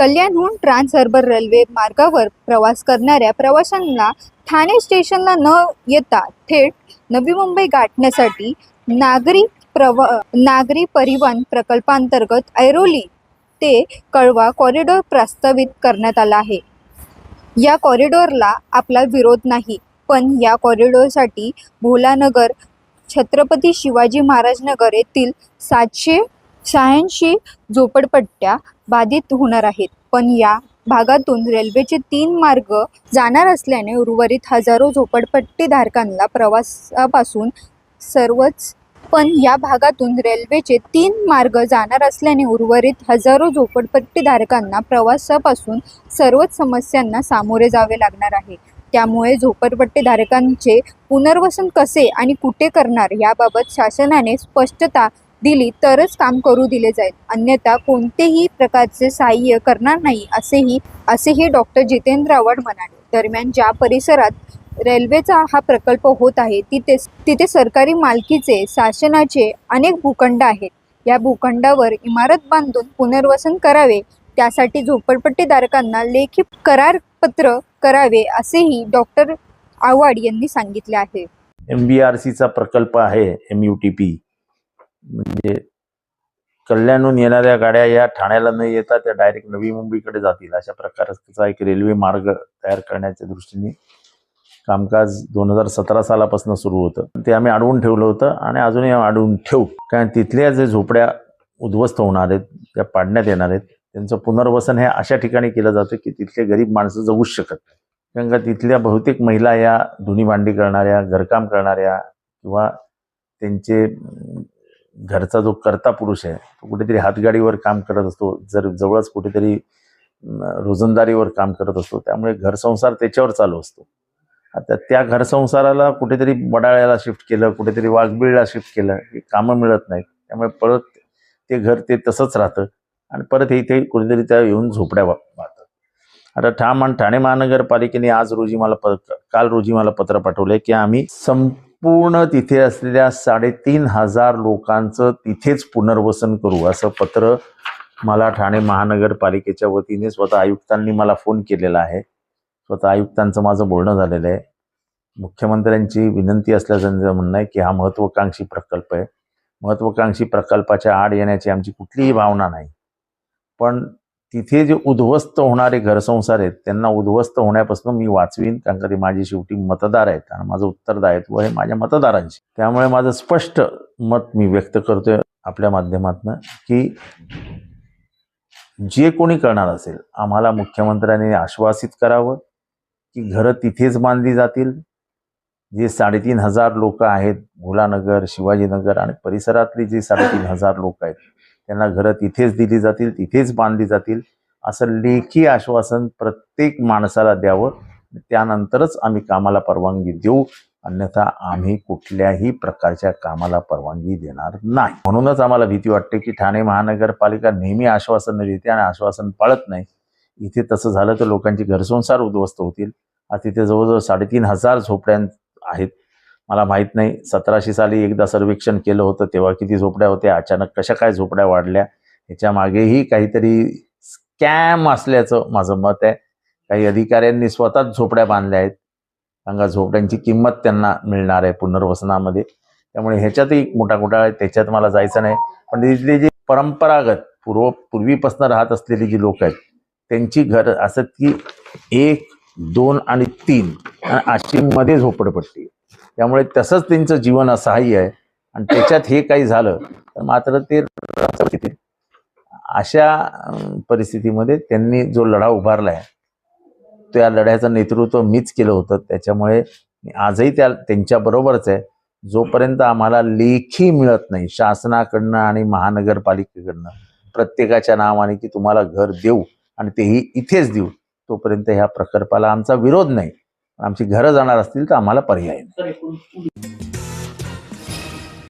कल्याणहून trans harbour railway मार्गावर प्रवास करणाऱ्या प्रवाशांना ठाणे स्टेशनला न येता थेट नवी मुंबई गाठण्यासाठी नागरी प्रव नागरी परिवहन प्रकल्पांतर्गत ऐरोली ते कळवा कॉरिडॉर प्रस्तावित करण्यात आला आहे. या कॉरिडॉरला आपला विरोध नाही पण या कॉरिडॉरसाठी भोलानगर छत्रपती शिवाजी महाराज नगर येथील सातशे शहाऐंशी झोपडपट्ट्या बाधित होणार आहेत. पण या भागातून रेल्वेचे तीन मार्ग जाणार असल्याने उर्वरित हजारो झोपडपट्टीधारकांना प्रवासापासून सर्वच पण या भागातून रेल्वेचे तीन मार्ग जाणार असल्याने उर्वरित हजारो झोपडपट्टीधारकांना प्रवासापासून सर्वच समस्यांना सामोरे जावे लागणार आहे. त्यामुळे झोपडपट्टीधारकांचे पुनर्वसन कसे आणि कुठे करणार याबाबत शासनाने स्पष्टता दिली तरच काम करू दिले जाईल. अन्यथा कोणतेही प्रकारचे सहाय्य करणार नाही असेही असेही डॉक्टर जितेंद्र आव्हाड म्हणाले. दरम्यान ज्या परिसरात रेल्वेचा हा प्रकल्प होत आहे तिथे तिथे सरकारी मालकीचे शासनाचे अनेक भूखंड आहेत. या भूखंडावर इमारत बांधून पुनर्वसन करावे त्यासाठी झोपडपट्टीधारकांना लेखी करारपत्र करावे असेही डॉक्टर आव्हाड यांनी सांगितले आहे. एम बी आर सीचा प्रकल्प आहे एम यू टी पी म्हणजे कल्याणहून येणाऱ्या गाड्या या ठाण्याला न येता त्या डायरेक्ट नवी मुंबईकडे जातील. अशा प्रकारचा एक रेल्वे मार्ग तयार करण्याच्या दृष्टीने कामकाज दोन हजार सतरा सालापासून सुरू होतं. ते आम्ही अडवून ठेवलं होतं आणि अजूनही अडवून ठेवू. कारण तिथल्या जे झोपड्या उद्ध्वस्त होणार आहेत त्या पाडण्यात येणार आहेत त्यांचं पुनर्वसन हे अशा ठिकाणी केलं जातं की तिथले गरीब माणसं जगूच शकत नाही. कारण का तिथल्या बहुतेक महिला या धुणी भांडी करणाऱ्या घरकाम करणाऱ्या किंवा त्यांचे घरचा जो कर्ता पुरुष आहे तो कुठेतरी हातगाडीवर काम करत असतो जर जवळच कुठेतरी रोजंदारीवर काम करत असतो त्यामुळे घरसंसार त्याच्यावर चालू असतो. आता त्या घरसंसाराला कुठेतरी बडाळ्याला शिफ्ट केलं कुठेतरी वाघबिळला शिफ्ट केलं हे कामं मिळत नाहीत. त्यामुळे परत ते घर ते तसंच राहतं आणि परत इथे कुठेतरी त्या येऊन झोपड्या वा- वाहतात आता ठाम ठाणे महानगरपालिकेने आज रोजी मला प काल रोजी मला पत्र पाठवलं की आम्ही पूर्ण तिथे असलेल्या साडेतीन हजार लोकांचं तिथेच पुनर्वसन करू असं पत्र मला ठाणे महानगरपालिकेच्या वतीने स्वतः आयुक्तांनी मला फोन केलेला आहे. स्वतः आयुक्तांचं माझं बोलणं झालेलं आहे. मुख्यमंत्र्यांची विनंती असल्याचं म्हणणं आहे की हा महत्त्वाकांक्षी प्रकल्प आहे. महत्त्वाकांक्षी प्रकल्पाच्या आड येण्याची आमची कुठलीही भावना नाही. पण तिथे जे उद्ध्वस्त होणारे घरसंसार आहेत त्यांना उद्ध्वस्त होण्यापासून मी वाचवीन कारण का ते माझे शेवटी मतदार आहेत आणि माझं उत्तरदायित्व हे माझ्या मतदारांची त्यामुळे माझं स्पष्ट मत मी व्यक्त करतोय आपल्या माध्यमातून की जे कोणी करणार असेल आम्हाला मुख्यमंत्र्यांनी आश्वासित करावं की घरं तिथेच बांधली जातील जे साडेतीन हजार लोक आहेत भोलानगर शिवाजीनगर आणि परिसरातली जी साडेतीन हजार लोक आहेत त्यांना घरं तिथेच दिली जातील तिथेच बांधली जातील असं लेखी आश्वासन प्रत्येक माणसाला द्यावं. त्यानंतरच आम्ही कामाला परवानगी देऊ. अन्यथा आम्ही कुठल्याही प्रकारच्या कामाला परवानगी देणार नाही. म्हणूनच आम्हाला भीती वाटते की ठाणे महानगरपालिका नेहमी आश्वासन देते आणि आश्वासन पाळत नाही. इथे तसं झालं तर लोकांची घरसंसार उद्ध्वस्त होतील. आज तिथे जवळजवळ साडेतीन हजार झोपड्यां आहेत. मला माहीत नाही. सतराशे साली एकदा सर्वेक्षण केलं होतं तेव्हा किती झोपड्या होत्या अचानक कशा काय झोपड्या वाढल्या ह्याच्या मागेही काहीतरी स्कॅम असल्याचं माझं मत आहे. काही अधिकाऱ्यांनी स्वतःच झोपड्या बांधल्या आहेत. सांगा झोपड्यांची किंमत त्यांना मिळणार आहे पुनर्वसनामध्ये. त्यामुळे ह्याच्यातही एक मोठा घोटाळा आहे त्याच्यात मला जायचं नाही. पण तिथले जे परंपरागत पूर्व पूर्वीपासून राहत असलेली जी लोक आहेत त्यांची घर असं की एक दोन आणि तीन आणि अशी मध्ये झोपडपट्टी. त्यामुळे तसंच त्यांचं जीवन असहाय्य आहे. आणि त्याच्यात हे काही झालं तर मात्र ते अशा परिस्थितीमध्ये त्यांनी जो लढा उभारला आहे त्या लढ्याचं नेतृत्व मीच केलं होतं. त्याच्यामुळे आजही त्या त्यांच्याबरोबरच आहे. जोपर्यंत आम्हाला लेखी मिळत नाही शासनाकडनं आणि महानगरपालिकेकडनं प्रत्येकाच्या नावाने की तुम्हाला घर देऊ आणि तेही इथेच देऊ तोपर्यंत ह्या प्रकल्पाला आमचा विरोध नाही. आमची घरं जाणार असतील तर आम्हाला पर्याय नाही.